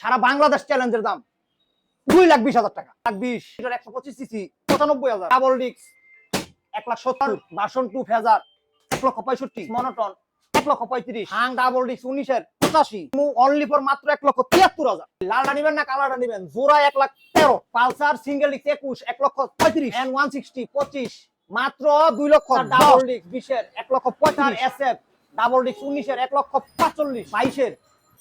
সারা বাংলাদেশ চ্যালেঞ্জের দাম দুই লাখ বিশ হাজার টাকা। লাখ বিশ একশো পঁচিশ সিসি পঁচানব্বই হাজার। ডাবল ডিক্স এক লাখ সত্তর বাসন টু ফেজার এক লক্ষ পঁয়ষট্টি মনোটন এক লক্ষ পঁয়ত্রিশ হাং ডাবল ডিক্স উনিশের পঁচাশি অনলি ফর মাত্র এক লক্ষ তিয়াত্তর হাজার। লালটা নিবেন না কালারটা নিবেন? জোড়া এক লাখ তেরো পালসার সিঙ্গেল ডিক্স একুশ এক লক্ষ পঁয়ত্রিশ এন ওয়ান সিক্সটি পঁচিশ মাত্র দুই লক্ষ ডাবল ডিক্স বিশের এক লক্ষ পঁয়ত্রিশ। এস এফ ডাবল ডিক্স উনিশের এক লক্ষ পাঁচচল্লিশ বাইশের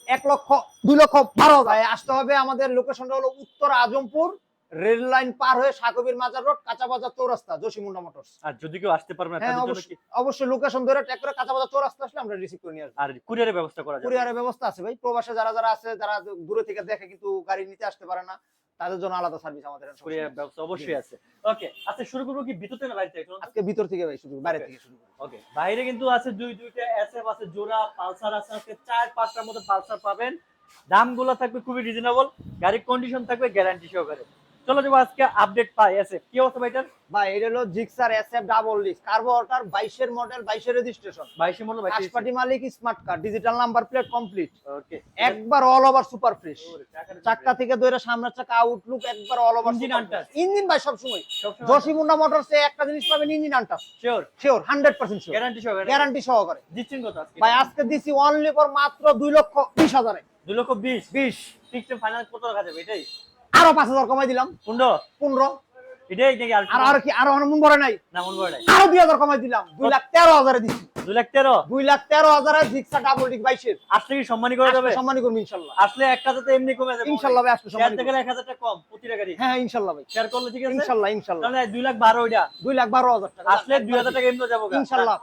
এক লক্ষ দুই লক্ষ বারো হাজার। আসতে হবে আমাদের লোকেশনটা হলো উত্তর আজমপুর রেল লাইন পার হয়ে সাকবির মাজার রোড কাঁচা বাজার চৌরাস্তা জসিমুন্ডা মোটরস। আর যদি কেউ আসতে পারবে না হ্যাঁ তাদের জন্য অবশ্যই লোকেশন ধরে ট্র্যাক করে কাঁচা বাজার চৌরাস্তা আসলে আমরা রিসিভ করে নিয়ে আসব। আর কুরিয়ারের ব্যবস্থা করা যাবে? কুরিয়ারের ব্যবস্থা আছে ভাই প্রবাসে যারা যারা আছে যারা দূরে থেকে দেখে কিন্তু গাড়ি নিতে আসতে পারে না। তাদের জন্য আলাদা সার্ভিস আমাদের কুরিয়ার ব্যবস্থা অবশ্যই আছে। ওকে আচ্ছা শুরু করব কি ভিতর থেকে বাইরে থেকে? আজকে ভিতর থেকে ভাই শুরু বাইরে থেকে শুরু। ওকে বাইরে কিন্তু আছে দুই দুইটা এসএফ আছে জোড়া পালসার আছে আজকে চার পাঁচটার মতো পালসার পাবেন। দামগুলো থাকবে খুবই রিজনেবল গাড়ির কন্ডিশন থাকবে গ্যারান্টি সহকারে। চলো যাব আজকে আপডেট পাই এসএফ কি অবস্থা ভাইটার ভাই এটা হলো Gixxer SF double disc carburettor 22 এর মডেল 22 এর রেজিস্ট্রেশন বাইশে মতো বাইশে ফার্স্ট পার্টি মালিক smart card digital number plate complete okay একবার অল ওভার সুপার ফ্রেশ চাক্কা থেকে ধরে সামনের চাকা আউটলুক একবার all over Engine untouched। Engine ভাই সব সময় জসিমুন্ডা মোটরসে একটা জিনিস পাবেন engine untouched sure sure 100% sure guarantee সহকারে। গ্যারান্টি সহকারে। দিচ্ছেন কত আজকে? ভাই আজকে দিছি অনলি ফর মাত্র 2 লক্ষ 20 হাজারে। দুই লক্ষ বিশ? 20 ফিক্সড ফাইনাল কত রাখা যাবে এটাই? আরও 5000 কমাই দিলাম। পনেরো? 15 এটাই নাকি আর আর কি আরও মন ভরে নাই। না মন করে নাই। আরও 2000 কমাই দিলাম। 2 লাখ 13 হাজারে দিছি। দুই লাখ তেরো? 2 লাখ 13 হাজারে জিক্সা ডাবল ডিক 22 আসলে কি সম্মানী করে যাবে? সম্মান করব ইনশাআল্লাহ আসলে এক হাজার তো এমনি কমে যাবে। ভাই আসলে এক হাজার টাকা কম গাড়ি হ্যাঁ হ্যাঁ ভাই। শেয়ার করলে ঠিক আছে? তাহলে দুই লাখ বারো ওইটা। 2 লাখ 12 হাজার টাকা। আসলে দুই হাজার টাকা এমনি যাব গা। ইনশাআল্লাহ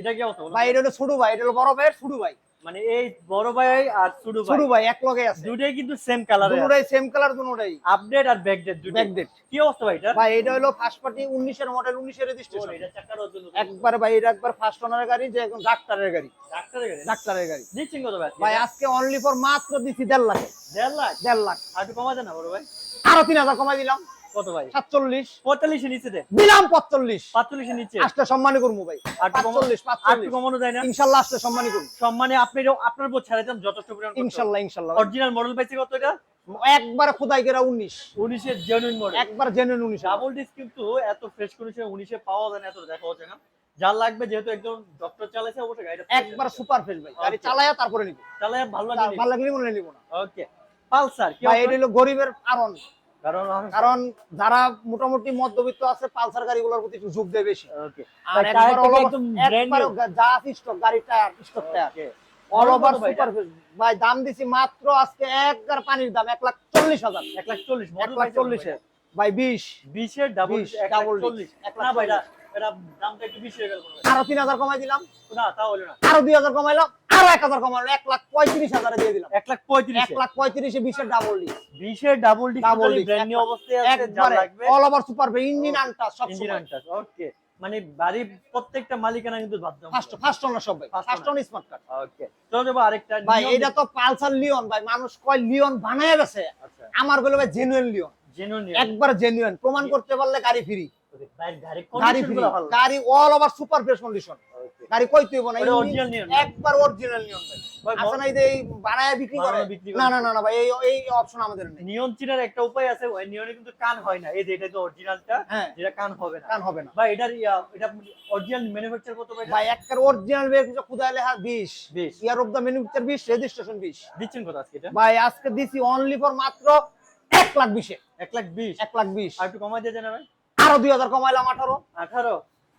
এটা কি অবস্থা বলো? ভাই এটা হলো ছোট ভাই এটা হলো বড় ভাইয়ের ছোট ভাই। মানে এই বড় ভাই আর ছোট ছোট ভাই ভাই এক লগে আছে। দুইটাই কিন্তু সেম কালার দুটোটাই সেম কালার দুটোটাই আপডেট আর ব্যাকডেট ব্যাকডেট কি অবস্থা ভাই এটা? ভাই এটা হলো ফার্স্ট পার্টি 19 এর মডেল 19 এর রেজিস্ট্রেশন এটা চাকার ওজন একবার ভাই এটা একবার ফার্স্ট ওনারের গাড়ি যে একদম ডাক্তারের গাড়ি। ডাক্তারের গাড়ি? ডাক্তারের গাড়ি। দিচ্ছেন কত ভাই? ভাই আজকে অনলি ফর মাত্র দিছি দেড় লাখ। দেড় লাখ? দেড় লাখ। আর কমা দেন না বড় ভাই? আরও তিন হাজার কমাই দিলাম। কত ভাই? সাতচল্লিশ। পঁয়তাল্লিশে নিচে দে দিলাম পঁচল্লিশ পাঁচচল্লিশে নিচে? আসলে সম্মানী করব ভাই। আর একটু কমানো- যায় না? আসলে সম্মানী করব। সম্মানে আপনি আপনার উপর ছাড়া দিলাম যথেষ্ট পরিমাণ ইনশাল্লাহ ইনশাল্লাহ। অরিজিনাল মডেল পাইছে কত এটা? একবারে খোদাই কেরা উনিশ। উনিশের জেনুইন মডেল একবার জেনুইন উনিশ। ডাবল ডিস্ক কিন্তু এত ফ্রেশ কন্ডিশনে উনিশে পাওয়া যায় না এত দেখা হচ্ছে না। যার লাগবে যেহেতু একজন ডক্টর চালাইছে অবশ্যই গাড়িটা একবার সুপার ফ্রেশ ভাই। গাড়ি চালায়া তারপরে নিবো। চালাই ভালো লাগে ভালো লাগলে মনে নিবো না। ওকে পালসার কি? এটা হলো গরিবের কারণ কারণ কারণ যারা মোটামুটি মধ্যবিত্ত আছে পালসার গাড়িগুলোর প্রতি একটু ঝুঁক দেয় বেশি। আর। যা আছে স্টক গাড়ির tyre stock tyre all over super ভাই দাম দিছি মাত্র আজকে একবার পানির দাম এক লাখ চল্লিশ হাজার। এক লাখ চল্লিশ এক লাখ চল্লিশে ভাই বিশ। বিশের ডাবল চল্লিশ। এক লাখ ভাই এটা এটা দামটা একটু বেশি হয়ে গেল আরও তিন হাজার কমাই দিলাম। না তা হলো না। আরও দুই হাজার কমাইলাম আরও এক হাজার এক লাখ পঁয়ত্রিশ হাজারে দিয়ে দিলাম। এক লাখ পঁয়ত্রিশ? এক লাখ পঁয়ত্রিশে বিশের ডাবল ডি বিশের double D Double disc, brand new অবস্থায় আছে যা একবারে লাগবে। All over super engine untouched সব ইঞ্জিন আনটাস ওকে মানে বাড়ির প্রত্যেকটা মালিকানা কিন্তু বাধ্য ফার্স্ট ফার্স্ট ওনার সব ভাই first own smart card okay চলো যাব আরেকটা ভাই এটা তো পালসার লিওন ভাই মানুষ কয় লিওন বানায় গেছে? আচ্ছা। আমার বলে ভাই জেনুইন লিওন জেনুইন একবার জেনুইন প্রমাণ করতে পারলে গাড়ি ফ্রি গাড়ি গাড়ি কন্ডিশন ফ্রি গুলো ভালো। গাড়ি all over super fresh condition গাড়ি কই তুইব না ওটা ইঞ্জিন original নিয়ন। একবার অরিজিনাল নিয়ন ভাই। ভাই, আছে না এই যে বানায় বিক্রি করে। বানায় বিক্রি করে। না না না না ভাই এই এই অপশন আমাদের নেই। নিয়ন চিনার একটা উপায় আছে ওই নিয়নে কিন্তু কান হয় না। এই যে এটা তো অরিজিনালটা যেটা কান হবে না। কান হবে না। ভাই এটার এটা অরিজিনাল ম্যানুফ্যাকচার কত ভাই ভাই একবার অরিজিনাল বের কিছু খুদাই লেখা 20 বেশ। Year of the manufacture 20 registration 20 দিচ্ছেন কত আজকে এটা? ভাই আজকে দিছি অনলি ফর মাত্র 1 লাখ 20 এ এক লাখ বিশ। 1 লাখ 20 আর একটু কমাই দিয়ে জানা ভাই আরও 2000 কমাইলাম 18 আঠারো?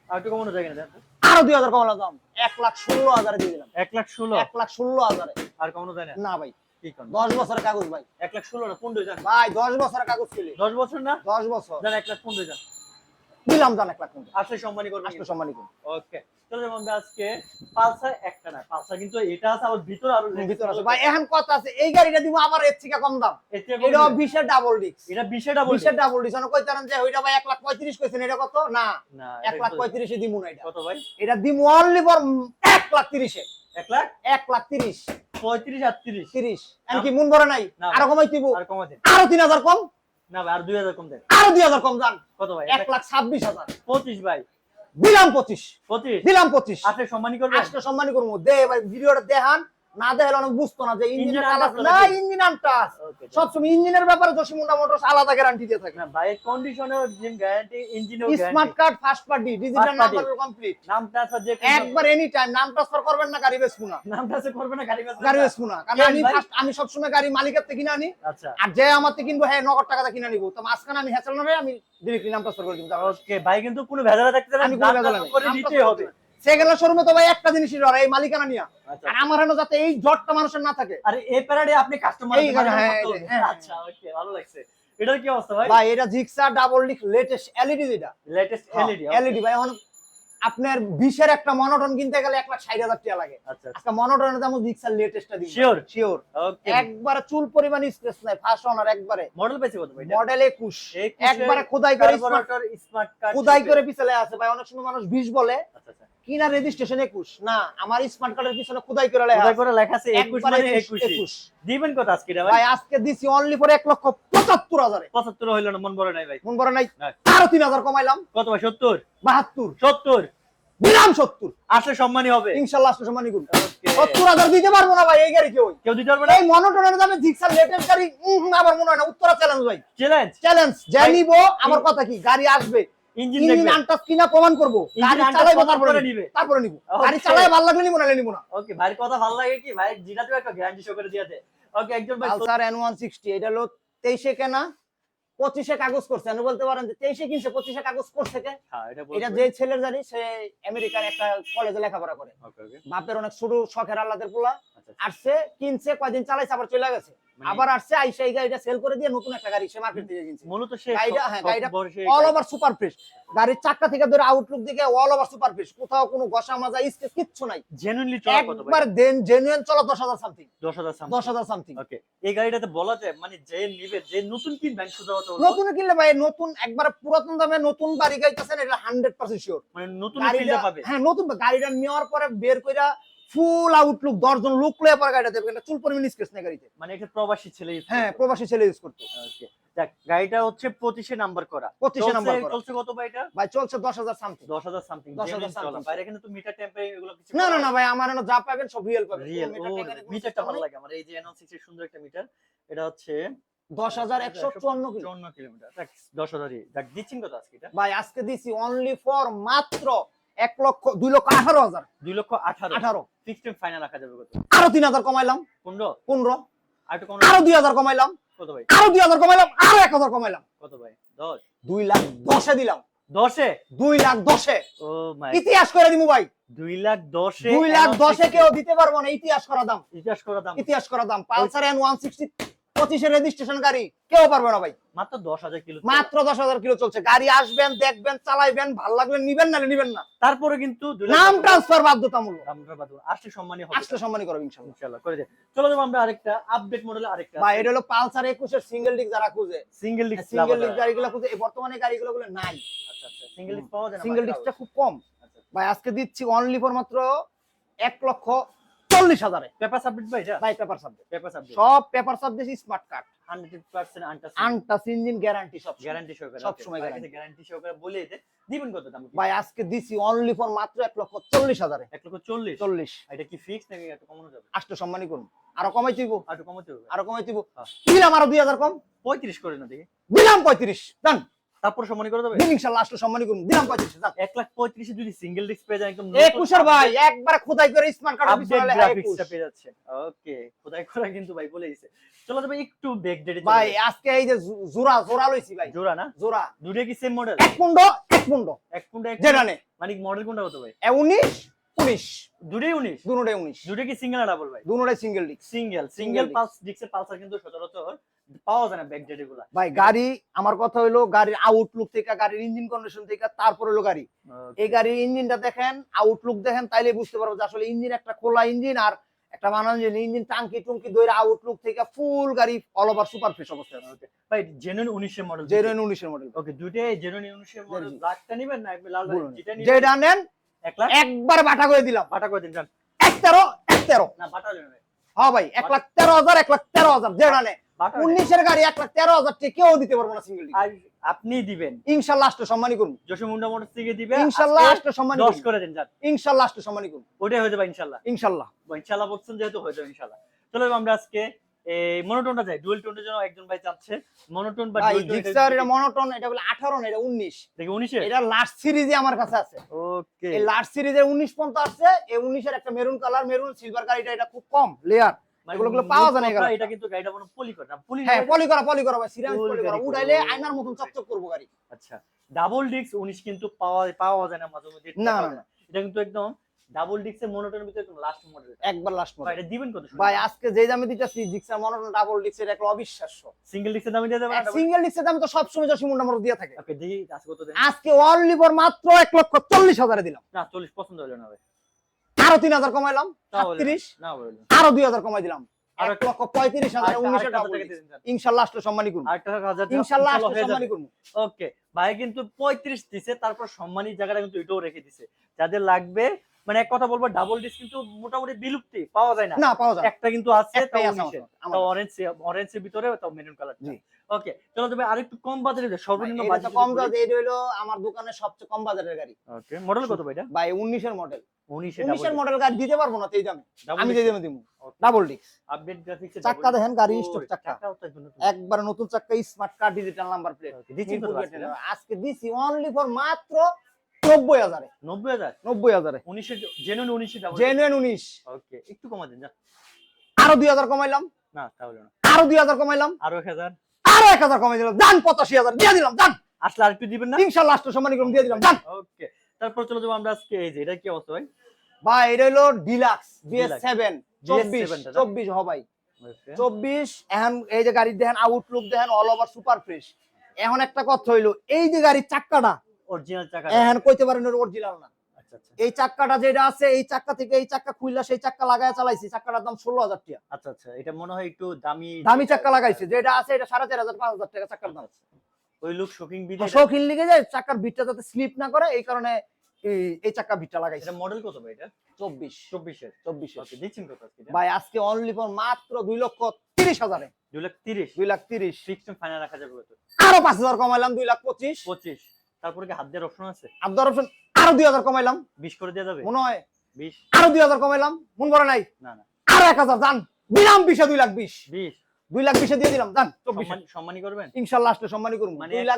আর একটু কমানো যায় না আরও 2000 কমাইলাম দাম। এক লাখ 16 হাজারে দিয়ে দিলাম। এক লাখ ষোলো? এক লাখ 16 হাজারে। আর কমানো যায় না? না ভাই। দশ করেন 10 বছরের কাগজ ভাই। এক লাখ ষোলো না পনেরো ভাই 10 বছরের কাগজ ছিল। দশ বছর না? 10 বছর। এক লাখ পনেরো দিলাম জান 1 লাখ 15 আসলে সম্মানী করবেন আসলে সম্মানিত ওকে চলো আমরা আজকে পালসার একটা না পালসার কিন্তু এটা আছে আবার ভিতরে আরও ভিতর আছে। ভাই এখন কথা আছে এই গাড়িটা দিব আবার এর থেকে কম দাম। এটা কম 20 এর ডাবল ডিস্ক এটা বিশেটা বলছে 20 এর ডাবল ডিস্ক কইতারেন যে ওইটা ভাই 1 লাখ 35 কইছেন এটা কত? না না 1 লাখ 35 এ দিমু না এটা। কত ভাই? এটা দিমু অনলি ফর 1 লাখ 30 এ এক লাখ? 1 লাখ 30 পঁয়ত্রিশ আর তিরিশ। 30 এমন কি মন ভরে নাই। আরও কমাই দিব। আর কমা দেন আরও 3000 কম? না ভাই আর দুই হাজার কম দেন। দুই 2000 কম দেন। কত ভাই? 1 লাখ 26 হাজার। পঁচিশ ভাই। দিলাম 25 পঁচিশ? দিলাম 25 আসলে সম্মানী করবেন? আজকে সম্মানী করব। দে ভাই ভিডিওটা দেখান। না দেখলে অনেক বুঝতো না যে ইঞ্জিনের না ইঞ্জিন আনটাস সবসময় ইঞ্জিনের ব্যাপারে জসিমুন্ডা মোটরস আলাদা গ্যারান্টি দিয়ে থাকে। না কন্ডিশনেও জিম guarantee ইঞ্জিনও smart card first party digital number complete নামটা আছে যে একবার এনি টাইম নাম ট্রান্সফার করবেন না গাড়ি বেচবো না। নামটা আছে করবে না গাড়ি বেচবে গাড়ি না? বেচবো না। কারণ আমি ভাই? first- আমি সবসময় গাড়ি মালিকের থেকে কিনে আনি। আচ্ছা। আর যে আমার থেকে কিনবো হ্যাঁ নগদ টাকাতে কিনে নিবো। তো মাঝখানে আমি হ্যাচেল না আমি ডিরেক্টলি নাম ট্রান্সফার করে দিব। ওকে ভাই কিন্তু কোনো ভেজাল থাকতে আমি কোনো ভেজাল করে নিতে হবে। সেকেন্ড শোরুমে তো ভাই একটা জিনিসই ডর এই মালিকানা নিয়া। আচ্ছা। আর আমার হেন যাতে এই জটটা মানুষের না থাকে। আরে এই প্যারাডে আপনি কাস্টমার এই গাড়ি, এই যে। আচ্ছা ওকে ভালো লাগছে। এটার কি অবস্থা ভাই? ভাই এটা Gixxer double disc latest LED যেটা। লেটেস্ট এলইডি এলইডি ভাই এখন আপনার বিশের একটা মনোটন কিনতে গেলে এক লাখ ষাট হাজার টাকা লাগে। আচ্ছা মনোটনের দাম জিক্সার লেটেস্টটা Sure? শিওর একবারে চুল পরিমাণ স্পেস নাই ফার্স্ট ওনার একবারে। মডেল পেয়েছে কত ভাই মডেল একুশ। 21 একবারে খোদাই করে স্মার্ট কার্ড খোদাই করে পিছলে আছে ভাই অনেক সময় মানুষ বিশ বলে। আচ্ছা আচ্ছা। কিনা রেজিস্ট্রেশন একুশ। না আমার স্মার্ট কার্ডের পিছনে খোদাই করে লেখা খোদাই করে লেখা আছে 21 মানে 21 21 একুশ। দিবেন কত আজকে ভাই? ভাই আজকে দিছি অনলি ফর এক লক্ষ পঁচাত্তর হাজারে। 75 হইল না মন বড় নাই ভাই। মন বড় নাই। আরও তিন হাজার কমাইলাম। কত ভাই 70 বাহাত্তর। 70 দিলাম সত্তর। আসলে সম্মানই হবে। ইনশাল্লাহ আসলে সম্মানী. সত্তর হাজার দিতে পারব না ভাই এই গাড়ি কেউ? কেউ দিতে পারবে না? এই মনোটনের দামে জিক্সার লেটেস্ট গাড়ি আমার মনে হয় না উত্তরা চ্যালেঞ্জ ভাই। চ্যালেঞ্জ চ্যালেঞ্জ যে ভাই, নিব আমার কথা কি গাড়ি আসবে। ইঞ্জিন ইঞ্জিন আনটাস কিনা প্রমাণ করব। গাড়ি আনটাস তারপরে নিবে। তারপরে নিব। গাড়ি চালাই ভালো লাগলে নিব নাহলে নিব না। ওকে ভাইয়ের কথা ভালো লাগে কি? ভাই জিরাতেও একটা গ্যারান্টি শো করে দিয়েছে। ওকে একজন ভাই পালসার এন ওয়ান সিক্সটি এটা হলো তেইশে কেনা পঁচিশে কাগজ করছে। আমি বলতে পারেন যে তেইশে কিনছে পঁচিশে কাগজ করছে কে? হ্যাঁ এটা যে ছেলের জানি সে আমেরিকার একটা কলেজে লেখাপড়া করে। বাপের অনেক ছোট শখের আল্লাদের পোলা। আচ্ছা আসছে কিনছে কয়দিন চালাইছে আবার চলে গেছে। আবার আসছে আইসা এই গাড়িটা সেল করে দিয়ে নতুন একটা গাড়ি সে মার্কেট থেকে কিনছে। মূলত সে গাড়িটা, হ্যাঁ, গাড়িটা অল ওভার সুপার ফ্রেশ গাড়ির চাকা থেকে ধরে আউটলুক দিকে অল ওভার সুপার ফ্রেশ কোথাও কোনো ঘষা মাজা স্কেচ কিচ্ছু নাই। জেনুইনলি চলা কত একবার দেন জেনুইন চলো দশ হাজার সামথিং 10000 সামথিং দশ হাজার সামথিং ওকে এই গাড়িটাতে বলা যায় মানে যে নিবে যে নতুন কিনবেন শুধু নতুন কিনলে ভাই নতুন একবার পুরাতন দামে নতুন বাড়ি গাইতেছেন এটা হান্ড্রেড পার্সেন্ট শিওর মানে নতুন পাবে। হ্যাঁ নতুন গাড়িটা নেওয়ার পরে বের কইরা ফুল আউটলুক দশজন লোক লয়ে পরে গাড়িটা দেবে চুল পরিমাণ স্কেচ নেই গাড়িতে। মানে এটা প্রবাসী ছেলে হ্যাঁ প্রবাসী ছেলে ইউজ করতো। গাড়িটা হচ্ছে 25 এ নাম্বার করা 25 এ নাম্বার চলছে- কত ভাই এটা? ভাই চলছে দশ হাজার সামথিং 10000 সামথিং 10,000 something। বাইরে কিন্তু তো মিটার টেম্পারে এগুলো কিছু না না না ভাই আমার যা পাবেন সব রিয়েল পাবেন। রিয়েল মিটারটা ভালো লাগে। আমার এই যে N16 এর সুন্দর একটা মিটার এটা হচ্ছে দশ হাজার একশো চুয়ান্ন কিলো। কিলোমিটার। দেখ 10000 ই দেখ দিচ্ছেন কত আজকে ভাই আজকে দিছি অনলি ফর মাত্র এক লক্ষ দুই লক্ষ আঠারো হাজার। 2 লক্ষ 18 আঠারো। ফিক্সড ফাইনাল রাখা যাবে কত? আরও তিন হাজার কমাইলাম। 15 পনেরো। আর দুই হাজার কমাইলাম। কত ভাই? আরও দুই হাজার কমাইলাম আরও এক হাজার কমাইলাম। কত ভাই? 10 দুই লাখ দশে দিলাম। 10 এ দুই লাখ দশে। ও মাই। ইতিহাস করে দিমু ভাই। 2 লাখ 10 এ দুই লাখ দশে কেউ দিতে পারব না ইতিহাস করা দাম। ইতিহাস করা দাম। ইতিহাস করা দাম। পালসার এন ওয়ান সিক্সটি পঁচিশের রেজিস্ট্রেশন গাড়ি কেউ পারবে না ভাই। মাত্র 10000 কিলো মাত্র দশ হাজার কিলো চলছে। গাড়ি আসবেন দেখবেন চালাইবেন ভালো লাগলে নিবেন নাহলে নিবেন না। তারপরে কিন্তু নাম ট্রান্সফার বাধ্যতামূলক। আসলে সম্মানই হবে আসলে সম্মানই করবে ইনশাল্লাহ ইনশাআল্লাহ করে দে চলো যাব আমরা আরেকটা আপডেট মডেলে আরেকটা ভাই এটা হলো পালসার একুশের সিঙ্গেল ডিক যারা খুঁজে। সিঙ্গেল ডিস্ক সিঙ্গেল ডিক গাড়িগুলো খুঁজে। এই বর্তমানে গাড়িগুলো গুলো নাই। আচ্ছা আচ্ছা সিঙ্গেল ডিস্ক পাওয়া যায় না সিঙ্গেল ডিস্কটা খুব কম। আচ্ছা ভাই আজকে দিচ্ছি অনলি ফর মাত্র এক লক্ষ চল্লিশ হাজারে। পেপার সাবমিট ভাই ভাই পেপার পেপার সাবমিট সব paper smart card 100% untouched untouched engine guarantee সব গ্যারান্টি সহকারে সব সময় guarantee। গ্যারান্টি সহকারে বলে দিতে দিবেন কত দাম? ভাই আজকে দিছি অনলি ফর মাত্র এক লক্ষ চল্লিশ হাজারে। 1 লক্ষ 40 চল্লিশ। এটা কি ফিক্স নাকি একটু কমানো যাবে? আষ্ট সম্মানই করুন। আরও কমাই দিব আর কমাতে হবে আরও কমাই দিব হ্যাঁ। দিলাম আরও দুই হাজার কম। 35 করে না দেখি। দিলাম পঁয়ত্রিশ। জান তারপর সম্মানী করে দেবে? আষ্ট সম্মানই করুন। দিলাম পঁয়ত্রিশ জান 1 লাখ 35 যদি সিঙ্গেল ডিস্ক পেয়ে যায় একদম একুশের ভাই একবার খোদাই করে স্মার্ট কার্ড আপডেট গ্রাফিক্সটা পেয়ে যাচ্ছে। ওকে খোদাই করা কিন্তু ভাই বলে দিয়েছে চলো যাবে একটু ব্যাক ডেটে ভাই আজকে এই যে জোড়া জোড়া লইছি ভাই। জোড়া না? জোড়া। দুটো কি সেম মডেল এক পুন্ড এক পুন্ড এক কোনটা এক যেটা নে মানে মডেল কোনটা ভাই? এ উনিশ উনিশ। দুটোই 19 দুটোটাই উনিশ। দুটো কি সিঙ্গেল না ডাবল ভাই? দুটোটাই সিঙ্গেল ডিস্ক সিঙ্গেল সিঙ্গেল। পালস ডিক্সের পালসার কিন্তু সচরাচর পাওয়া যায় না ভাই গাড়ি আমার কথা হলো গাড়ির আউটলুক থেকে গাড়ির ইঞ্জিন কন্ডিশন থেকে তারপর হলো গাড়ি। এই গাড়ির ইঞ্জিনটা দেখেন আউটলুক দেখেন তাইলে বুঝতে পারব যে আসলে ইঞ্জিন একটা খোলা ইঞ্জিন আর একটা বানানো ইঞ্জিন ইঞ্জিন টাঙ্কি টুঙ্কি দইরা আউটলুক থেকে ফুল গাড়ি অল ওভার সুপার ফ্রেশ অবস্থায় আছে ভাই জেনুইন 19 এর মডেল জেনুইন উনিশের মডেল ওকে দুটোই জেনুইন 19 এর মডেল ব্ল্যাকটা নেবেন না? একবার লাল। যেটা নিবেন। যেটা নেন 1 লাখ? একবার বাটা করে দিলাম। বাটা করে দিন যান। এক তেরো এক তেরো। না বাটা নেবেন হ্যাঁ ভাই এক লাখ তেরো হাজার এক লাখ তেরো হাজার যেটা নে উনিশের গাড়ি এক লাখ তেরো হাজার কেউ দিতে পারব না সিঙ্গেল আপনি দিবেন। ইনশাল্লাহ আসতে সম্মানই করুন। জসিম মুন্ডা মোটর থেকে দিবে ইনশাল্লাহ আসতে সম্মানই দশ করে দিন যান ইনশাল্লাহ আসতে সম্মানই করুন। ওটাই হয়ে যাবে ইনশাল্লাহ। ইনশাল্লাহ। ইনশাল্লাহ বলছেন যেহেতু হয়ে যাবে ইনশাল্লাহ। চলো আমরা আজকে এই মনোটোনটা যাই ডুয়েল টোনের জন্য একজন ভাই চাচ্ছে। মনোটোন বা ডুয়েল টোন জিক্সার এটা মনোটন এটা বলে আঠারো না এটা উনিশ। দেখি উনিশে? এটা লাস্ট সিরিজে আমার কাছে আছে। ওকে এই লাস্ট সিরিজে উনিশ পর্যন্ত আসছে এই উনিশের একটা মেরুন কালার মেরুন সিলভার গাড়িটা এটা খুব কম লেয়ার এগুলো গুলো পাওয়া যায় না এটা কিন্তু গাড়িটা কোনো পলি করে না। পলি হ্যাঁ পলি করা পলি করা ভাই সিরিয়াস পলি করা। উঠাইলে আয়নার মতন চকচক করব গাড়ি। আচ্ছা ডাবল ডিস্ক উনিশ কিন্তু পাওয়া পাওয়া যায় না মাঝে মধ্যে। না, না, এটা কিন্তু একদম ডাবল ডিস্কের মনোটোনের ভিতরে একদম লাস্ট মডেল একবার লাস্ট মডেল এটা দিবেন কত ভাই আজকে যে দামে দিতেছি মনোটন ডাবল ডিক্সের একটা অবিশ্বাস্য। সিঙ্গেল ডিস্কের দামে দিয়ে দেবেন সিঙ্গেল ডিক্সের দাম তো জসিম মুন্ডা মোটর দিয়ে থাকে। ওকে দেখি আজকে কত দেন। আজকে অনলি ফর মাত্র এক লক্ষ চল্লিশ হাজারে দিলাম। না চল্লিশ পছন্দ হলো না ভাই। আরও তিন হাজার কমাইলাম না আরও দুই হাজার কমাই দিলাম। আরও লক্ষ পঁয়ত্রিশ হাজার আরেকটা- উনিশের আরেকটা ডাবল থেকে দিয়ে দিন। ইনশাল্লাহ আসলে সম্মানই করব আরেকটা হাজার টাকা আসলে। ওকে ভাই কিন্তু পঁয়ত্রিশ দিছে তারপর সম্মানী জায়গাটা কিন্তু এটাও রেখে দিছে। যাদের লাগবে মানে এক কথা বলব ডাবল ডিস্ক কিন্তু মোটামুটি বিলুপ্তি পাওয়া যায় না। না পাওয়া যায় একটা কিন্তু আছে তাও। অরেঞ্জ অরেঞ্জের ভিতরে তাও মেরুন কালার ওকে চলো তবে আরেকটু কম বাজারে সর্বনিম্ন বাজেট কম এটা হলো আমার সবচেয়ে কম বাজারের গাড়ি। ওকে মডেল কত ভাই এটা? ভাই উনিশের মডেল 19 উনিশের মডেল গাড়ি দিতে পারব না এই দামে। আমি যে দামে. ডাবল ডিক্স আপডেট গ্রাফিক্স চাক্কা দেখেন গাড়ি স্টক নতুন। একবার নতুন চাক্কা smart card digital number plate? আজকে দিছি অনলি ফর মাত্র নব্বই হাজারে। 90000 নব্বই হাজারে। 19 এর জেনুইন 19 এর ডাবল জেনুইন উনিশ। ওকে একটু কমা দেন যা। আরও দুই হাজার কমাইলাম। না তাহলে না। আরও দুই হাজার কমাইলাম। আরও 1000 আরও এক হাজার কমাই দিলাম। দান পঁচাশি হাজার দিয়ে দিলাম দান আসলে আরেকটু দিবেন না? ইনশাল্লাহ করুন দিয়ে দিলাম দান ওকে তারপর চলে যাব আমরা আজকে এই যে এটা কি অবস্থা ভাই? ভাই এটা হলো ডিলাক্স বিএস। সেভেন চব্বিশ BS7 চব্বিশ হ ভাই। Okay. চব্বিশ এখন এই যে গাড়ির দেখেন আউটলুক দেখেন অল ওভার সুপার ফ্রেশ এখন একটা কথা হইল এই যে গাড়ির চাক্কাটা অরিজিনাল চাকা এখন কইতে পারেন অরিজিনাল না। আচ্ছা আচ্ছা। এই চাক্কাটা যেটা আছে এই চাক্কা থেকে এই চাক্কা খুললা সেই চাক্কা লাগায় চালাইছি চাক্কাটার দাম ষোলো হাজার টাকা। আচ্ছা আচ্ছা এটা মনে হয় একটু দামি দামি চাক্কা লাগাইছে যেটা আছে এটা সাড়ে চার হাজার পাঁচ হাজার টাকা চাক্কার দাম। ওই লোক শোকিং বিদে শৌখিন লিগে যায় চাক্কার ভিটটা যাতে স্লিপ না করে এই কারণে এই- এই চাক্কা ভিটটা লাগাইছে। এটা মডেল কত ভাই এটা? চব্বিশ। 24 এর চব্বিশে ওকে দিচ্ছেন কত ভাই আজকে অনলি ফর মাত্র দুই লক্ষ তিরিশ হাজারে। 2 লাখ 30 দুই লাখ তিরিশ। ফিক্সড ফাইনাল রাখা যাবে কত? আরও পাঁচ হাজার কমাইলাম দুই লাখ পঁচিশ। 25 তারপরে কি হাত দেওয়ার অপশন আছে? আব্দুর অপশন আরও দুই হাজার কমাইলাম। 20 করে দেওয়া যাবে? মনে হয় 20 আরও দুই হাজার কমাইলাম। মন করে নাই। না না। আরও এক হাজার দান দিলাম বিশে দুই লাখ বিশ। 20 দুই লাখ বিশে দিয়ে দিলাম সম্মানী করবেন? আসলে সম্মানী করব। মানে দুই লাখ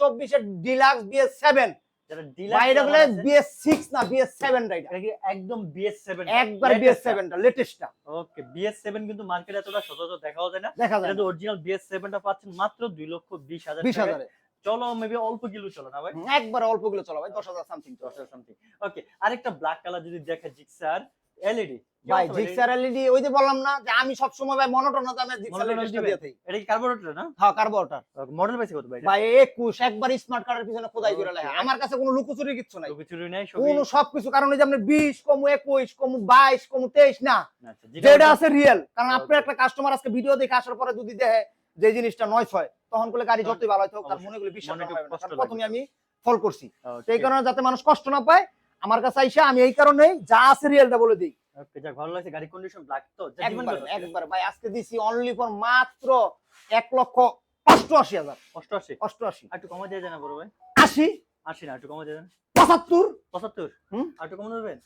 চব্বিশে ডিলাক্স বিএস সেভেন। যারা বাইরে বলে বিএস সিক্স না বিএস সেভেন রাইডার এটা। কি একদম BS7 একবার বিএস সেভেনটা লেটেস্টটা ওকে BS7 কিন্তু মার্কেটে এতটা সচরাচর দেখাও যায় না। দেখা যায় অরিজিনাল BS7 টা পাচ্ছেন মাত্র 2 লক্ষ 20 হাজার বিশ। হাজারে। চলো মেবি অল্প কিলো চলো না ভাই? একবারে অল্পগুলো চলো ভাই দশ হাজার সামথিং দশ হাজার সামথিং ওকে আরেকটা ব্ল্যাক কালার যদি দেখে জিক্সার এলইডি ভাই জিক্সার এলইডি ওই যে বললাম না যে আমি সব সময় ভাই মনোটন না দামে জিক্সার এলইডি দিয়ে থাকি এটা কি কার্বোরেটর না? হ্যাঁ কার্বোরেটর মডেল পাইছে কত ভাই ভাই একুশ একবার স্মার্ট কার্ডের পিছনে খোদাই করে Okay. আমার কাছে কোনো লুকোচুরি কিচ্ছু নাই। কিছু নাই কোন সবকিছু কারণ ওই যে আপনি বিশ কমু একুশ কম বাইশ কমু তেইশ না। আচ্ছা যেটা আছে রিয়েল কারণ আপনার একটা কাস্টমার আজকে ভিডিও দেখে আসার পরে যদি দেখে যে জিনিসটা নয় ছয় তখন করলে গাড়ি যতই ভালো হয় হোক তার মনে গুলো বিশ্বাস কারণ। প্রথমে আমি ফল করছি. সেই কারণে যাতে মানুষ কষ্ট না পায় আমার কাছে আইসা আমি এই কারণেই যা আছে রিয়েলটা বলে দিই। Okay, যাক ভালো লাগছে গাড়ি কন্ডিশন ব্ল্যাক তো একবার একবার ভাই আজকে দিছি অনলি ফর মাত্র এক লক্ষ অষ্টআশি হাজার। 88 অষ্টআশি। আর একটু কমা দিয়ে দেন না বড় ভাই। আশি? 80 না একটু কমা দিয়ে দেন। পঁচাত্তর? 75 হুম? আর একটু কমা দেবেন?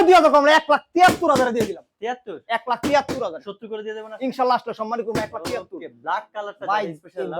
আরও দুই হাজার কমলে এক লাখ তিয়াত্তর হাজারে দিয়ে দিলাম। 73 এক লাখ তিয়াত্তর হাজার। 70 করে দিয়ে দেবেন ইনশাল্লাহ আসলে সম্মানী করব এক লাখ তিয়াত্তর। ব্ল্যাক কালারটা ভাই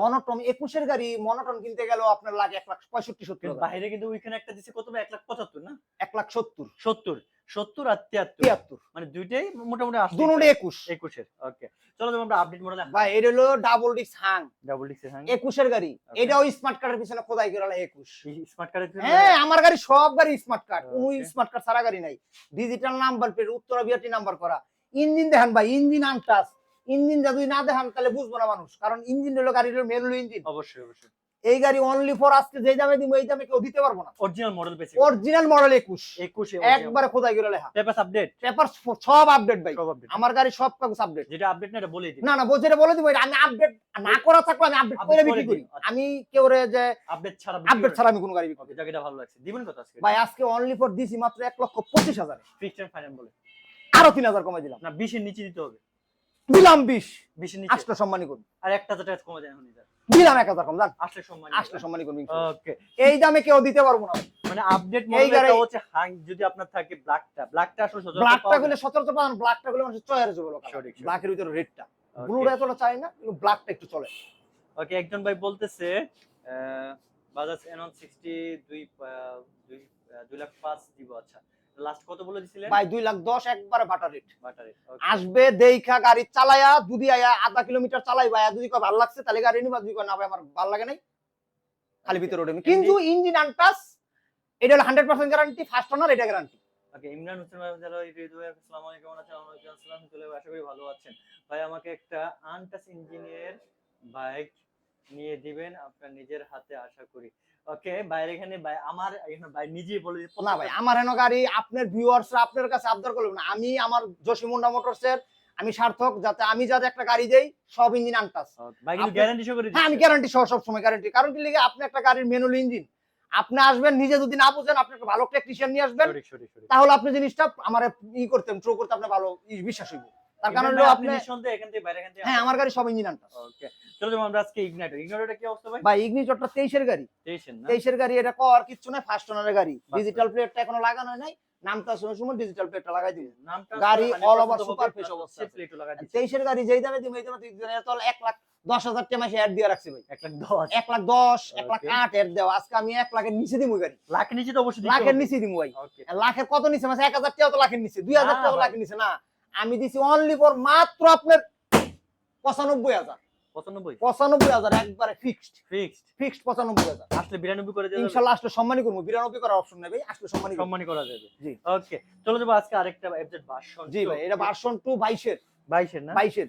মনোটন একুশের গাড়ি মনোটন কিনতে গেল আপনার লাগে এক লাখ পঁয়ষট্টি সত্তর বাইরে কিন্তু ওইখানে একটা দিছে কত ভাই? 1 লাখ 75 না? এক লাখ সত্তর। 70 70 আর 73 তিয়াত্তর। মানে দুইটাই মোটামুটি আসছে। একুশ। 21 এর ওকে। চলো আমরা আপডেট মডেলে ভাই এটা হলো ডাবল ডিস্ক হাং ডাবল ডিক্স এর একুশের গাড়ি। এটাও স্মার্ট কার্ডের পিছনে খোদাই করে একুশ। স্মার্ট কার্ডের হ্যাঁ আমার গাড়ি সব গাড়ি স্মার্ট কার্ড কোন. স্মার্ট কার্ড সারা গাড়ি নাই। Digital number plate Uttara BRT number করা। ইঞ্জিন দেখান ভাই, ইঞ্জিন আনটাস ইঞ্জিন যদি না দেখান, তাহলে বুঝব না মানুষ। কারণ ইঞ্জিন হলো গাড়ির মেন হলো ইঞ্জিন অবশ্যই অবশ্যই। এই গাড়ি অনলি ফর আজকে যে দামে দিব এই দামে কেউ দিতে পারব না। অরিজিনাল মডেল পেয়েছি অরিজিনাল মডেল একুশ। 21 একবারে খোদাই করে লেখা। পেপারস আপডেট পেপার সব আপডেট ভাই। আমার গাড়ি সব কাগজ আপডেট যেটা আপডেট না এটা বলেই দিন। না না বলছে বলে দিব এটা আমি আপডেট না করা থাকলে আমি আপডেট করে করে বিক্রি করি। আমি কেউ রে যে আপডেট ছাড়া আপডেট ছাড়া আমি কোনো গাড়ি বিক্রি করি যাকে ভালো লাগছে। দিবেন কত আজকে? ভাই আজকে অনলি ফর দিছি মাত্র এক লক্ষ পঁচিশ হাজার। ফিক্সড ফাইনাল বলে আরও তিন হাজার কমাই দিলাম। না 20 এর নিচে দিতে হবে। দিলাম বিশ। বেশি নিচে। আসলে সম্মানী করুন। আর একটা হাজার টাকা কমে যায় এখন দিলাম এক হাজার কম জান? আসলে সম্মান আসলে ওকে এই দামে কেউ দিতে পারব না। মানে আপডেট মডেলটা হচ্ছে হাং যদি আপনার থাকে ব্ল্যাকটা ব্ল্যাকটা আসলে সচরাচর ব্ল্যাকটা গুলো সচরাচর পান ব্ল্যাকটা গুলো মানুষের চয়ের সঠিক। ব্ল্যাকের ভিতরে রেডটা ব্লুটা এতটা চাই না কিন্তু ব্ল্যাকটা একটু চলে। ওকে একজন ভাই বলতেছে বাজাজ এনন সিক্সটি দুই আহ, দুই আহ, দুই লাখ পাঁচ দিব আচ্ছা। লাস্ট কত বলে দিছিলেন? ভাই দুই লাখ দশ একবারে বাটার রেট ব্যাটারি আসবে দেইখা গাড়ি চালায়া দুদি আয়া আধা কিলোমিটার চালাই ভাই। যদি কয় ভালো লাগছে তাহলে গাড়ি নিবা যদি কয় না ভাই আমার ভালো লাগে নাই। খালি ভিতরে ওঠে কিন্তু ইঞ্জিন আনটাস এটা হলো hundred percent guarantee first owner এটা গ্যারান্টি ওকে ইমরান হোসেন ভাই আসসালামু আলাইকুম আসসালাম আশা করি ভালো আছেন। ভাই আমাকে একটা আনটাচ ইঞ্জিনিয়ার বাইক নিয়ে দিবেন আপনার নিজের হাতে আশা করি। ওকে বাইরে এখানে ভাই আমার এখানে ভাই নিজেই বলে না ভাই আমার হেন গাড়ি আপনার ভিউয়ার্স আপনার কাছে আবদার করবেন না। আমি আমার জসিমুন্ডা মোটরসের আমি সার্থক যাতে আমি যাতে একটা গাড়ি দেই সব ইঞ্জিন আনটাস ভাই গ্যারান্টি করে হ্যাঁ আমি গ্যারান্টি সহ সব সময় গ্যারান্টি কারণ কি লিগে আপনি একটা গাড়ির ম্যানুয়াল ইঞ্জিন আপনি আসবেন নিজে যদি না বুঝেন আপনি একটা ভালো টেকনিশিয়ান নিয়ে আসবেন তাহলে আপনি জিনিসটা আমার ই করতেন ট্রো করতে আপনি ভালো বিশ্বাস হইব। তার কারণ হলো আপনি নিঃসন্দেহে এখান থেকে বাইরে এখান থেকে হ্যাঁ আমার গাড়ি সব ইঞ্জিন ওকে চলো যেমন আমরা আজকে ইগনাইটর ইগনাইটরটা কি অবস্থা ভাই? ভাই ইগনিচরটা তেইশের গাড়ি। তেইশের না? তেইশের গাড়ি এটা কর ফার্স্ট ওনারের গাড়ি। ডিজিটাল প্লেটটা এখনও লাগানো নাই নামটা সময় ডিজিটাল প্লেটটা লাগাই গাড়ি আসলে all 100% over হবে, super plus fresh অবস্থা। তেইশের গাড়ি যেই দামে এই দামে তুই এর এক লাখ দশ হাজার টাকা মাসে অ্যাড দিয়ে রাখছি ভাই। এক লাখ দশ। এক লাখ দশ এক লাখ. আট এর দেওয়া। আজকে আমি এক লাখের নিচে দিব গাড়ি। লাখের নিচে তো অবশ্যই লাখের নিচে দিব ভাই. লাখের কত নিচে? মাসে এক হাজার টাকা তো লাখের নিচে। দুই হাজার না টাকা লাখের নিচে না? আমি দিছি অনলি ফর মাত্র আপনার পঁচানব্বই হাজার। পঁচানব্বই? হাজার একবারে ফিক্সড ফিক্সড ফিক্সড পঁচানব্বই হাজার। আসলে বিরানব্বই করে দেবে ইনশাল্লাহ আসলে সম্মানই করব। বিরানব্বই করার অপশন আসলে সম্মানই সম্মানই করা যাবে। জি। ওকে চলো যাব আজকে আরেকটা এফজেড ভার্সন জি ভাই এটা ভার্সন টু বাইশের। বাইশের না? বাইশের।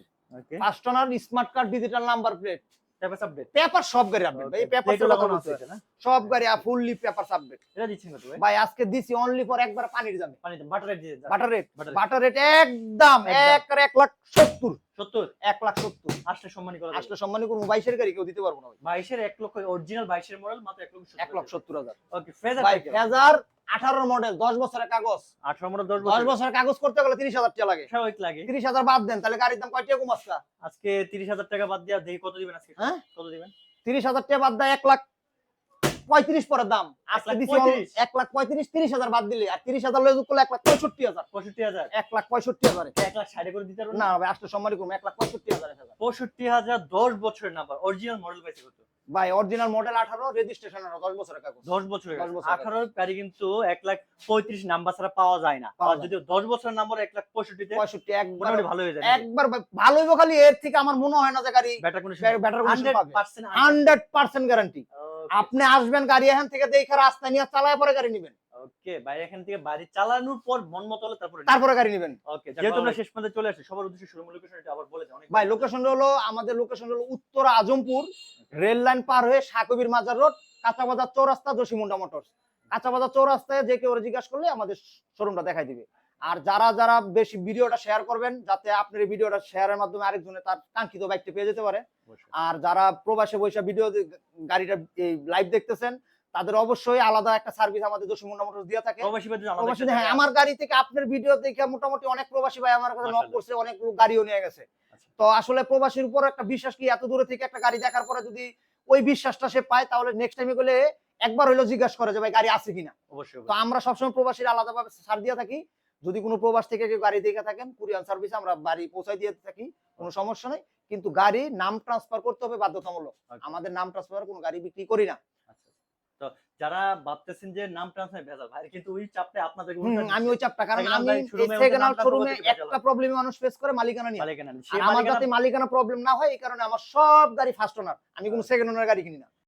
First smart card digital number plate update paper সব গাড়ি আপডেট ভাই। পেপার লাগানো আছে না সব গাড়ি ফুললি পেপার আপডেট এটা দিচ্ছেন কত ভাই? ভাই আজকে দিছি অনলি ফর একবার পানির দামে। পানি দেন বাটার দিয়ে বাটার রেট বাটার রেট একদম একদম। এক আর এক লাখ সত্তর। 70 এক লাখ সত্তর। আসলে সম্মানই করা আসলে সম্মানী করব বাইশের গাড়ি কেউ দিতে পারব না ভাই। 22 এর 1 লক্ষ অরিজিনাল 22 এর মডেল মাত্র 1 লক্ষ এক লাখ সত্তর হাজার। ওকে ফেজার ভাই হাজার আঠারো মডেল দশ বছরের কাগজ। 18 মডেল দশ বছরের কাগজ করতে গেলে তিরিশ হাজার টাকা লাগে। স্বাভাবিক লাগে। তিরিশ হাজার বাদ দেন তাহলে গাড়ির দাম কয়টা কম আজকে আজকে 30000 টাকা বাদ দিয়ে দেখি কত দিবেন আজকে। হ্যাঁ? কত দিবেন? তিরিশ হাজার টাকা বাদ দেয় এক লাখ পঁয়ত্রিশ পরের দাম। আজকে পঁয়ত্রিশ? এক লাখ পঁয়ত্রিশ তিরিশ হাজার বাদ দিলে। আর তিরিশ হাজার যোগ করলে এক লাখ পঁয়ষট্টি হাজার। 65000 এক লাখ পঁয়ষট্টি হাজারে। 1 লাখ 60 করে দিতে না ভাই আসলে সম্মানী করব এক লাখ পঁয়ষট্টি হাজার এক হাজার। 65000 10 বছরের নাম্বার অরিজিনাল মডেল পাইছে কত? ভাই অরিজিনাল মডেল আঠারো রেজিস্ট্রেশন আঠারো দশ বছরের কাগজ। 10 10 আঠারো গাড়ি কিন্তু এক লাখ পঁয়ত্রিশ নাম্বার ছাড়া পাওয়া যায় না। আর যদি দশ বছরের নাম্বার এক লাখ পঁয়ষট্টিতে পঁয়ষট্টি একবার ভালো হয়ে যায় একবার ভালো হইবো খালি এর থেকে আমার মনে হয় না যে গাড়ি ব্যাটার কোনো better hundred percent hundred percent guarantee আপনি আসবেন গাড়ি এখান থেকে দেখে রাস্তায় নিয়ে চালায় পরে গাড়ি নিবেন। ওকে এখান থেকে বাড়ি চালানোর পর মন মতো হলে তারপরে তারপরে গাড়ি নিবেন। ওকে যেহেতু আমরা শেষ পর্যন্ত চলে আসছি সবার উদ্দেশ্যে লোকেশন এটা আবার বলে দাও ভাই লোকেশন হলো আমাদের লোকেশন হলো উত্তর আজমপুর রেল লাইন পার হয়ে সাকবির মাজার রোড কাঁচা বাজার চৌরাস্তা জসিমুন্ডা মোটরস। কাঁচা বাজার চৌরাস্তায় যে কেউ জিজ্ঞাসা করলে আমাদের শোরুমটা দেখাই দিবে। আর যারা যারা বেশি ভিডিওটা শেয়ার করবেন যাতে আপনার ভিডিওটা শেয়ারের মাধ্যমে আরেকজনে তার কাঙ্ক্ষিত বাইকটা পেয়ে যেতে পারে। আর যারা প্রবাসে বৈশা ভিডিও গাড়িটা লাইভ দেখতেছেন তাদের অবশ্যই আলাদা একটা সার্ভিস আমাদের জসিমুন্ডা মোটরস দিয়ে থাকে। প্রবাসী হ্যাঁ আমার গাড়ি থেকে আপনার ভিডিও দেখে মোটামুটি অনেক প্রবাসী ভাই আমার কাছে নক করছে অনেক লোক গাড়িও নিয়ে গেছে। আচ্ছা। তো আসলে প্রবাসীর উপর একটা বিশ্বাস কি এত দূরে থেকে একটা গাড়ি দেখার পরে যদি ওই বিশ্বাসটা সে পায় তাহলে নেক্সট টাইমে গেলে একবার হইল জিজ্ঞাসা করে যে ভাই গাড়ি আছে কিনা? অবশ্যই তো আমরা সবসময় প্রবাসীর আলাদাভাবে ছাড় দিয়ে থাকি। যদি কোনো প্রবাস থেকে কেউ গাড়ি দেখে থাকেন কুরিয়ান সার্ভিসে আমরা বাড়ি পৌঁছাই দিয়ে থাকি কোনো সমস্যা নেই। কিন্তু গাড়ি নাম ট্রান্সফার করতে হবে বাধ্যতামূলক। আমাদের নাম ট্রান্সফার কোনো গাড়ি বিক্রি করি না। আচ্ছা। তো যারা ভাবতেছেন যে নাম ট্রান্সফার ভেজাল ভাই কিন্তু ওই চাপটা আপনাদের আমি ওই চাপটা কারণ আমি গাড়ি showroom এ সেকেন্ড শোরুমে একটা প্রবলেম মানুষ ফেস করে মালিকানা নিয়ে। আমার যাতে মালিকানা প্রবলেম না হয় এই কারণে আমার সব গাড়ি ফার্স্ট ওনার আমি কোনো সেকেন্ড ওনার গাড়ি কিনি না।